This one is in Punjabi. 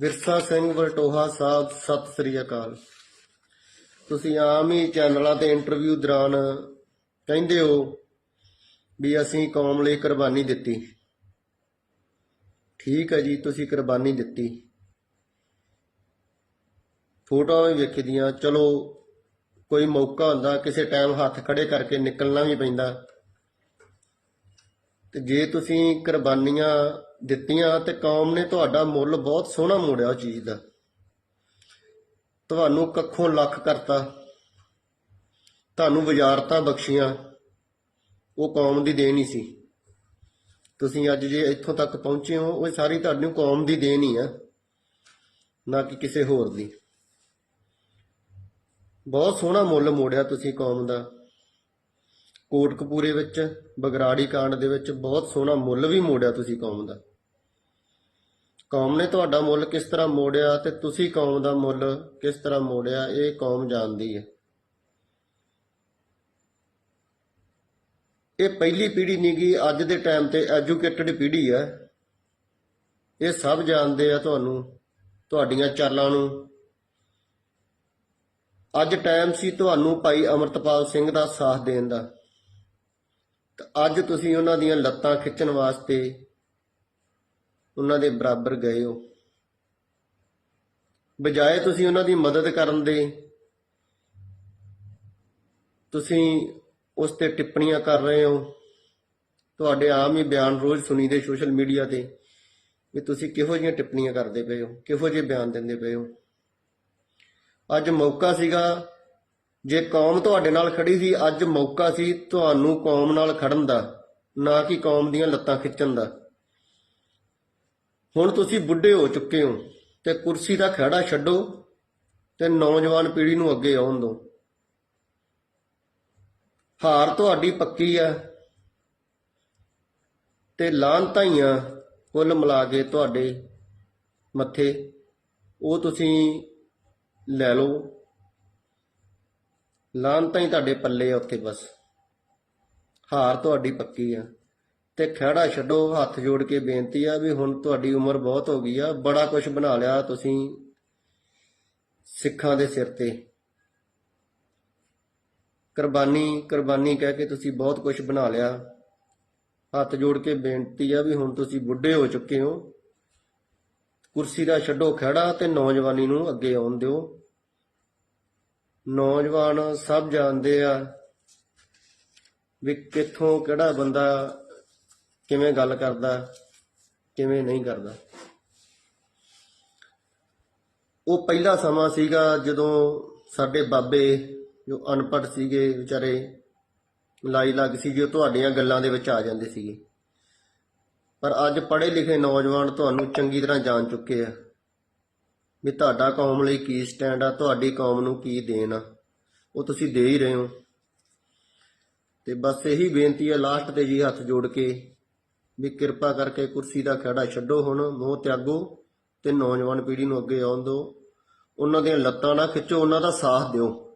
ਵਿਰਸਾ ਸਿੰਘ ਵਲਟੋਹਾ ਸਾਹਿਬ, ਸਤਿ ਸ੍ਰੀ ਅਕਾਲ। ਤੁਸੀਂ ਆਮ ਹੀ ਚੈਨਲਾਂ ਤੇ ਇੰਟਰਵਿਊ ਦੌਰਾਨ ਕਹਿੰਦੇ ਹੋ ਵੀ ਅਸੀਂ ਕੌਮ ਲਈ ਕੁਰਬਾਨੀ ਦਿੱਤੀ। ਠੀਕ ਹੈ ਜੀ, ਤੁਸੀਂ ਕੁਰਬਾਨੀ ਦਿੱਤੀ। ਫੋਟੋਆਂ ਵੀ ਵੇਖੀਆਂ, ਚਲੋ ਕੋਈ ਮੌਕਾ ਹੁੰਦਾ, ਕਿਸੇ ਟਾਈਮ ਹੱਥ ਖੜੇ ਕਰਕੇ ਨਿਕਲਣਾ ਵੀ ਪੈਂਦਾ। ਤੇ ਜੇ ਤੁਸੀਂ ਕੁਰਬਾਨੀਆਂ ਦਿੱਤੀਆਂ ਤੇ ਕੌਮ ਨੇ ਤੁਹਾਡਾ ਮੁੱਲ ਬਹੁਤ ਸੋਹਣਾ ਮੋੜਿਆ ਉਹ ਚੀਜ਼ ਦਾ। ਤੁਹਾਨੂੰ ਕੱਖੋਂ ਲੱਖ ਕਰਤਾ। ਤੁਹਾਨੂੰ ਵਜ਼ਾਰਤਾਂ ਬਖਸ਼ੀਆਂ। ਉਹ ਕੌਮ ਦੀ ਦੇਣ ਹੀ ਸੀ। ਤੁਸੀਂ ਅੱਜ ਜੇ ਇੱਥੋਂ ਤੱਕ ਪਹੁੰਚੇ ਹੋ, ਉਹ ਸਾਰੀ ਤੁਹਾਨੂੰ ਕੌਮ ਦੀ ਦੇਣ ਹੀ ਆ। ਨਾ ਕਿ ਕਿਸੇ ਹੋਰ ਦੀ। ਬਹੁਤ ਸੋਹਣਾ ਮੁੱਲ ਮੋੜਿਆ ਤੁਸੀਂ ਕੌਮ ਦਾ। ਕੋਟਕਪੂਰੇ ਵਿੱਚ, ਬਗਰਾੜੀ ਕਾਂਡ ਦੇ ਵਿੱਚ ਬਹੁਤ ਸੋਹਣਾ ਮੁੱਲ ਵੀ ਮੋੜਿਆ ਤੁਸੀਂ ਕੌਮ ਦਾ। ਕੌਮ ਨੇ ਤੁਹਾਡਾ ਮੁੱਲ ਕਿਸ ਤਰ੍ਹਾਂ ਮੋੜਿਆ ਤੇ ਤੁਸੀਂ ਕੌਮ ਦਾ ਮੁੱਲ ਕਿਸ ਤਰ੍ਹਾਂ ਮੋੜਿਆ, ਇਹ ਕੌਮ ਜਾਣਦੀ ਹੈ। ਇਹ ਪਹਿਲੀ ਪੀੜ੍ਹੀ ਨਹੀਂ ਗੀ, ਅੱਜ ਦੇ ਟਾਈਮ ਤੇ ਐਜੂਕੇਟਡ ਪੀੜ੍ਹੀ ਹੈ। ਇਹ ਸਭ ਜਾਣਦੇ ਆ ਤੁਹਾਨੂੰ, ਤੁਹਾਡੀਆਂ ਚਾਲਾਂ ਨੂੰ। ਅੱਜ ਟਾਈਮ ਸੀ ਤੁਹਾਨੂੰ ਭਾਈ ਅਮਰਤਪਾਲ ਸਿੰਘ ਦਾ ਸਾਥ ਦੇਣ ਦਾ। ਤੇ ਅੱਜ ਤੁਸੀਂ ਉਹਨਾਂ ਦੀਆਂ ਲੱਤਾਂ ਖਿੱਚਣ ਵਾਸਤੇ ਉਹਨਾਂ ਦੇ ਬਰਾਬਰ ਗਏ ਹੋ। ਬਜਾਏ ਤੁਸੀਂ ਉਹਨਾਂ ਦੀ ਮਦਦ ਕਰਨ ਦੇ, ਤੁਸੀਂ ਉਸ ਤੇ ਟਿੱਪਣੀਆਂ ਕਰ ਰਹੇ ਹੋ। ਤੁਹਾਡੇ ਆਮ ਹੀ ਬਿਆਨ ਰੋਜ਼ ਸੁਣੀਦੇ ਸੋਸ਼ਲ ਮੀਡੀਆ ਤੇ ਵੀ ਤੁਸੀਂ ਕਿਹੋ ਜਿਹੀਆਂ ਟਿੱਪਣੀਆਂ ਕਰਦੇ ਪਏ ਹੋ, ਕਿਹੋ ਜਿਹੇ ਬਿਆਨ ਦਿੰਦੇ ਪਏ ਹੋ। ਅੱਜ ਮੌਕਾ ਸੀਗਾ ਜੇ ਕੌਮ ਤੁਹਾਡੇ ਨਾਲ ਖੜੀ ਸੀ, ਅੱਜ ਮੌਕਾ ਸੀ ਤੁਹਾਨੂੰ ਕੌਮ ਨਾਲ ਖੜਨ ਦਾ, ਨਾ ਕਿ ਕੌਮ ਦੀਆਂ ਲੱਤਾਂ ਖਿੱਚਣ ਦਾ। ਹੁਣ ਤੁਸੀਂ ਬੁੱਢੇ ਹੋ ਚੁੱਕੇ ਹੋ ਤੇ ਕੁਰਸੀ ਦਾ ਖੜਾ ਛੱਡੋ ਤੇ ਨੌਜਵਾਨ ਪੀੜ੍ਹੀ ਨੂੰ ਅੱਗੇ ਆਉਣ ਦਿਓ। ਹਾਰ ਤੁਹਾਡੀ ਪੱਕੀ ਆ ਤੇ ਲਾਂਤਾਈਆਂ ਕੁੱਲ ਮਿਲਾ ਕੇ ਤੁਹਾਡੇ ਮੱਥੇ, ਉਹ ਤੁਸੀਂ ਲੈ ਲਓ। ਲਾਂਤਾਂ ਹੀ ਤੁਹਾਡੇ ਪੱਲੇ ਆ ਉੱਥੇ ਬਸ। ਹਾਰ ਤੁਹਾਡੀ ਪੱਕੀ ਆ। ਤੇ ਖਹਿੜਾ ਛੱਡੋ, ਹੱਥ ਜੋੜ ਕੇ ਬੇਨਤੀ ਆ ਵੀ ਹੁਣ ਤੁਹਾਡੀ ਉਮਰ ਬਹੁਤ ਹੋ ਗਈ ਆ, ਬੜਾ ਕੁਝ ਬਣਾ ਲਿਆ ਤੁਸੀਂ ਸਿੱਖਾਂ ਦੇ ਸਿਰ ਤੇ। ਕੁਰਬਾਨੀ ਕੁਰਬਾਨੀ ਕਹਿ ਕੇ ਤੁਸੀਂ ਬਹੁਤ ਕੁਝ ਬਣਾ ਲਿਆ। ਹੱਥ ਜੋੜ ਕੇ ਬੇਨਤੀ ਆ ਵੀ ਹੁਣ ਤੁਸੀਂ ਬੁੱਢੇ ਹੋ ਚੁੱਕੇ ਹੋ। ਕੁਰਸੀ ਦਾ ਛੱਡੋ ਖੜਾ ਤੇ ਨੌਜਵਾਨੀ ਨੂੰ ਅੱਗੇ ਆਉਣ ਦਿਓ। ਨੌਜਵਾਨ ਸਭ ਜਾਣਦੇ ਆ ਵੀ ਕਿੱਥੋਂ ਕਿਹੜਾ ਬੰਦਾ ਕਿਵੇਂ ਗੱਲ ਕਰਦਾ, ਕਿਵੇਂ ਨਹੀਂ ਕਰਦਾ। ਉਹ ਪਹਿਲਾ ਸਮਾਂ ਸੀਗਾ ਜਦੋਂ ਸਾਡੇ ਬਾਬੇ, ਜੋ ਅਨਪੜ੍ਹ ਸੀਗੇ ਵਿਚਾਰੇ, ਲਾਈ ਲੱਗ ਸੀ ਜੋ ਤੁਹਾਡੀਆਂ ਗੱਲਾਂ ਦੇ ਵਿੱਚ ਆ ਜਾਂਦੇ ਸੀਗੇ। ਪਰ ਅੱਜ ਪੜ੍ਹੇ ਲਿਖੇ ਨੌਜਵਾਨ ਤੁਹਾਨੂੰ ਚੰਗੀ ਤਰ੍ਹਾਂ ਜਾਣ ਚੁੱਕੇ ਆ। ਵੀ ਤੁਹਾਡਾ ਕੌਮ ਲਈ ਕੀ ਸਟੈਂਡ ਆ, ਤੁਹਾਡੀ ਕੌਮ ਨੂੰ ਕੀ ਦੇਣ ਆ। ਉਹ ਤੁਸੀਂ ਦੇ ਹੀ ਰਹੇ ਹੋ। ਤੇ ਬਸ ਇਹੀ ਬੇਨਤੀ ਹੈ ਲਾਸਟ ਤੇ ਜੀ ਹੱਥ ਜੋੜ ਕੇ ਵੀ ਕਿਰਪਾ ਕਰਕੇ ਕੁਰਸੀ ਦਾ ਖੜਾ ਛੱਡੋ ਹੁਣ, ਮੋਹ ਤਿਆਗੋ ਤੇ ਨੌਜਵਾਨ ਪੀੜ੍ਹੀ ਨੂੰ ਅੱਗੇ ਆਉਣ ਦਿਓ। ਉਹਨਾਂ ਦੀਆਂ ਲੱਤਾਂ ਨਾ ਖਿੱਚੋ, ਉਹਨਾਂ ਦਾ ਸਾਥ ਦਿਓ।